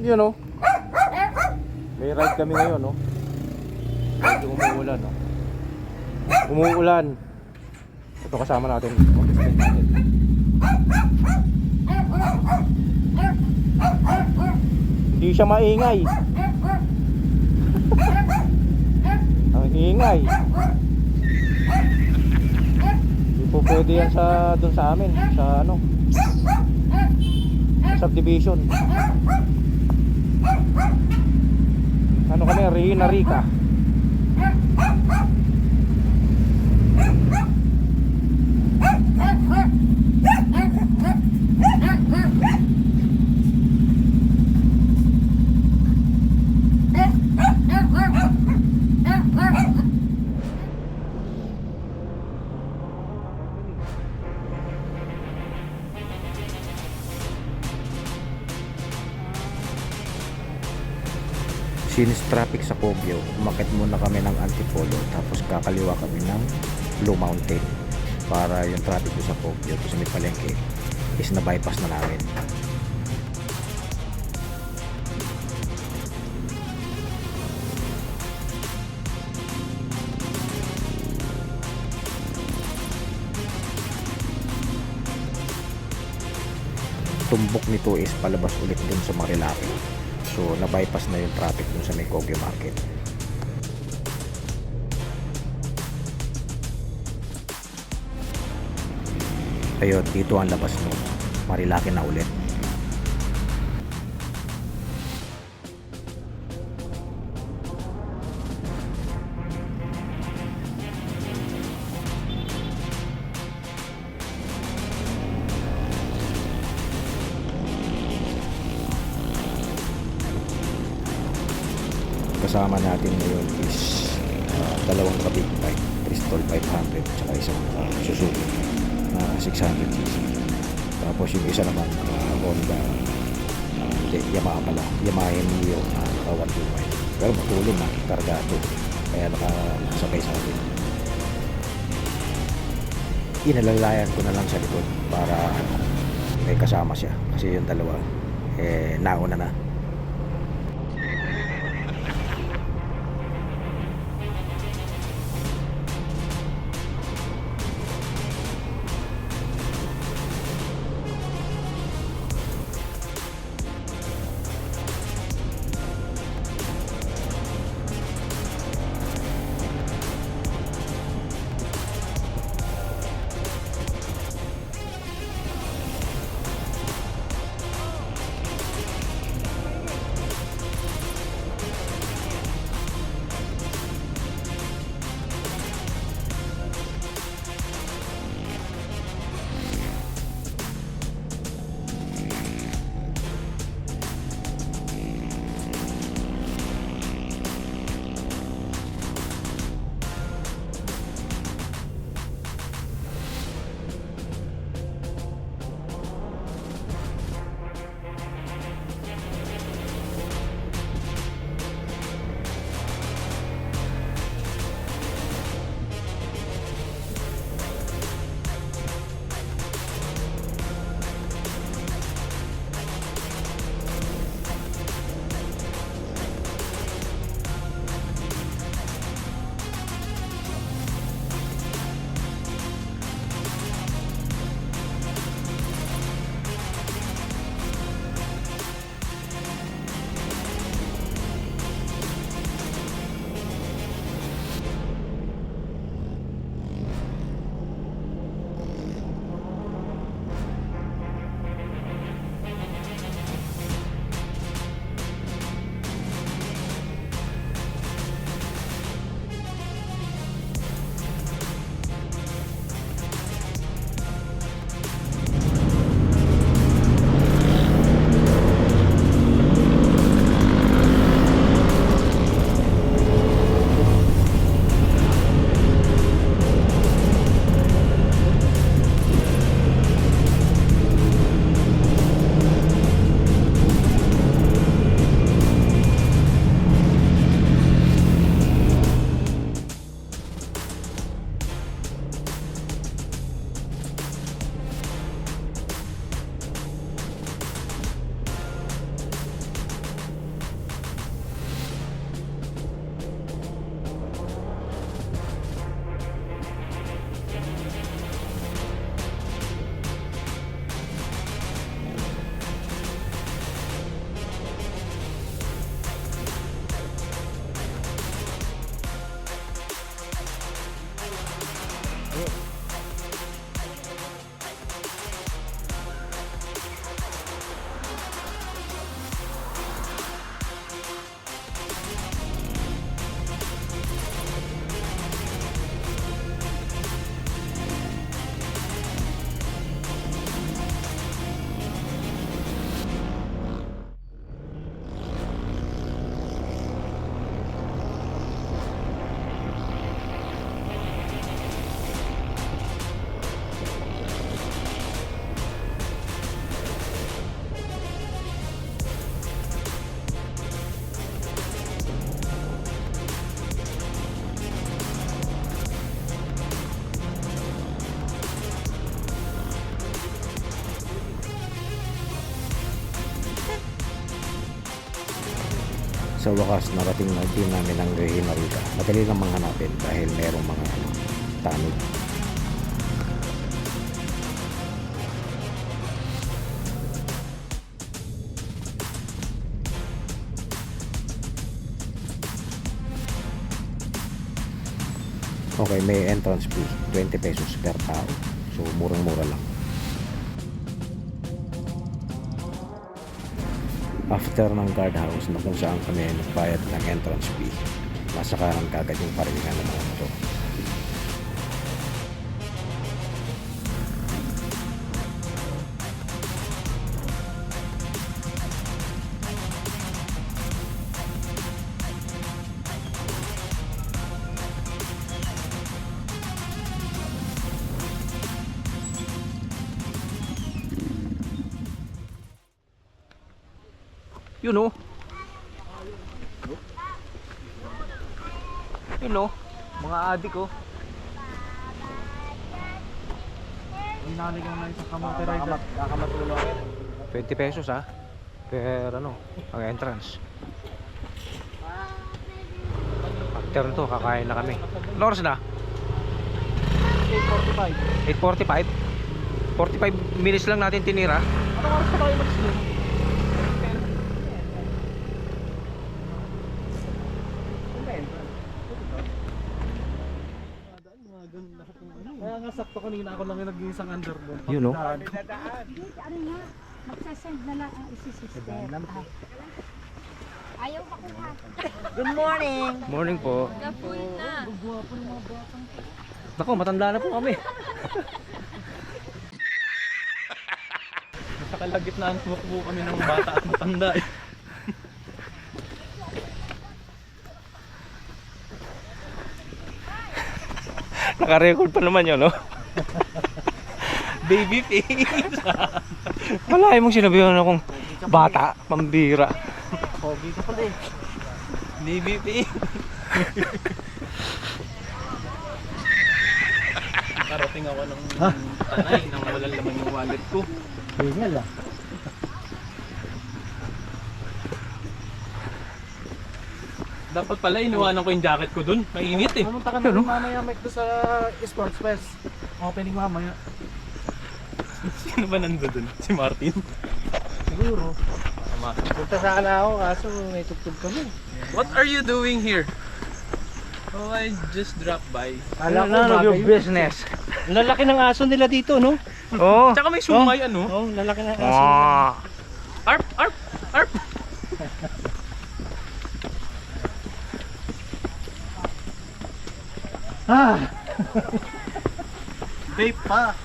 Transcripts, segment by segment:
Yun oh. May ride kami ngayon, no? Medyo umuulan, no? Umuulan. Ito kasama natin. Mag-spend natin. Hindi siya maingay. Ang ingay. Hindi po pwede yan sa doon sa amin, sa ano? Subdivision. Ano kami, Rina Rica. Since traffic sa Kogyo, umakit muna kami ng Antipolo tapos kakaliwa kami ng Blue Mountain para yung traffic ko sa Kogyo to sa may palengke is na bypass na namin. tumbok nito is palabas ulit dun sa Marilaki. So, na-bypass na yung traffic dun sa may Market. Ayun, dito ang labas no. Marilaki na ulit. Kasama natin ngayon is uh, dalawang kabig bike Bristol 500 tsaka isang uh, Suzuki na 600cc tapos yung isa naman uh, Honda uh, hindi, Yamaha pala. Yamaha Mio na uh, 125 pero matulong na kargado kaya nakasabay sa atin. Inalalayan ko na lang sa likod para may kasama siya. Kasi yung dalawa eh nauna na Sa wakas, narating na din namin ang Regina Rica. Madali lang manghanapin dahil merong mga ano, tanod. Okay, may entrance fee. 20 pesos per tao. So, murang-mura lang. After ng guard house na kung saan kami nagbayad ng entrance fee, nasa kanan kagad yung parilingan ng mga motor. Yun o. Yun o. Mga adik oh. Inaligaw na isang kamote rider. Kakamatulong. 20 pesos ha. Per ano, ang entrance. After nito, kakain na kami. Oras na? 8.45. 8.45? 45 minutes lang natin tinira. Anong oras pa kayo mag-sleep? Kaya nga sakto kanina ako lang yung nag-iisang underbone. Yun, no? Ano nga, magsasend na lang ang isi sister. Ay. Ayaw makuha. Good morning! Morning po. Nako, matanda na po kami. Sa kalagitnaan po po kami ng bata at matanda eh. Naka-record pa naman yun, no? Baby face! Wala mong sinabihan akong bata, pambira. Pogi ka pala eh. Baby face! Karating ako ng tanay nang walang laman yung wallet ko. Tingnan lang. Dapat pala iniwanan ko yung jacket ko dun. Mainit eh. Pumunta ka na rin mamaya Mike doon sa Sports Fest. Opening mamaya. Sino ba nando dun? Si Martin? Siguro. Tama. Punta sana ako kaso may tugtog kami. What are you doing here? Oh, I just dropped by. Kala ko None of your business. Lalaki ng aso nila dito, no? Oo. Tsaka may sumay ano? Oo, oh, lalaki ng aso. Ah. Arp! Arp! Arp! Ah! Vape pa.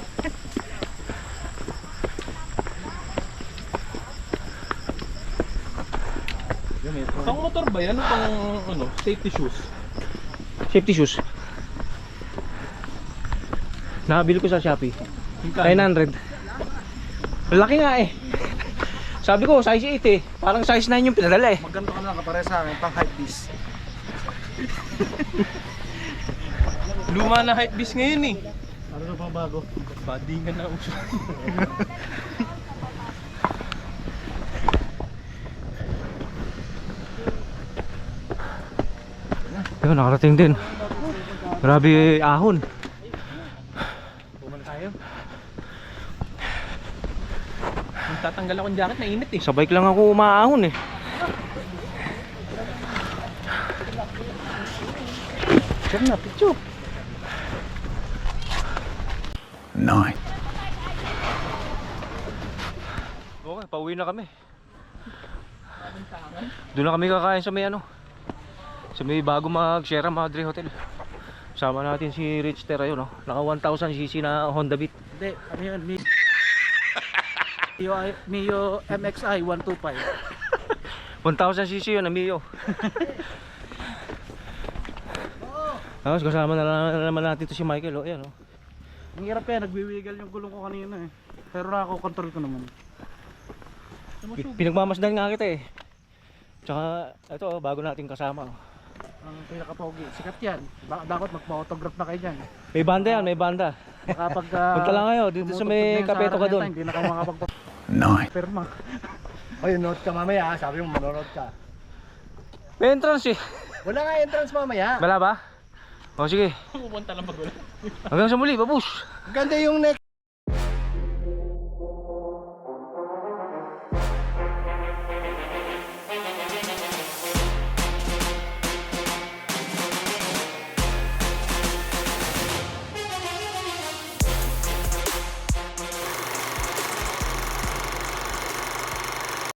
Pang motor ba yan? Pang ano, safety shoes? Safety shoes. Nakabili ko sa Shopee. 900. Laki nga eh. Sabi ko, size 8 eh. Parang size 9 yung pinadala eh. Maganda ka na kapare sa akin, pang hype beast. Luma na hype beast ngayon eh. Bago? Body nga na uso. Yun, nakarating din. Grabe ahon. Bumalik tayo. Nung tatanggal akong jacket, mainit eh. Sa bike lang ako umaahon eh. Sir na, picture. Okay, pauwi na kami. Doon na kami kakain sa may ano. Sa may bago mag-Sierra Madre Hotel. Sama natin si Rich Ter ayun no. Naka 1000cc na Honda Beat. Hindi, ano yun? Mi Mio, Mio MXI 125. 1000cc yun, Amiyo. Tapos kasama na lang naman natin to si Michael, oh, ayan oh. Ang hirap kaya, nagwiwiggle yung gulong ko kanina eh. Pero ako, control ko naman. Pi- Pinagmamasdan nga kita eh. Tsaka, ito oh, bago nating kasama. Oh. Ang pinaka-pogi. Sikat yan. Ba- dapat magpa-autograph na kayo dyan. May banda yan, may banda. Baka pag... uh, Punta lang kayo, dito sa may kapeto ka doon. Hindi na kayo makapag... Nine. Perma. Oy, note ka mamaya, ha? sabi mo manonood ka. May entrance eh. Wala nga entrance mamaya. Wala ba? O sige. Pupunta lang pag wala. Hanggang sa muli, babush. Ganda yung next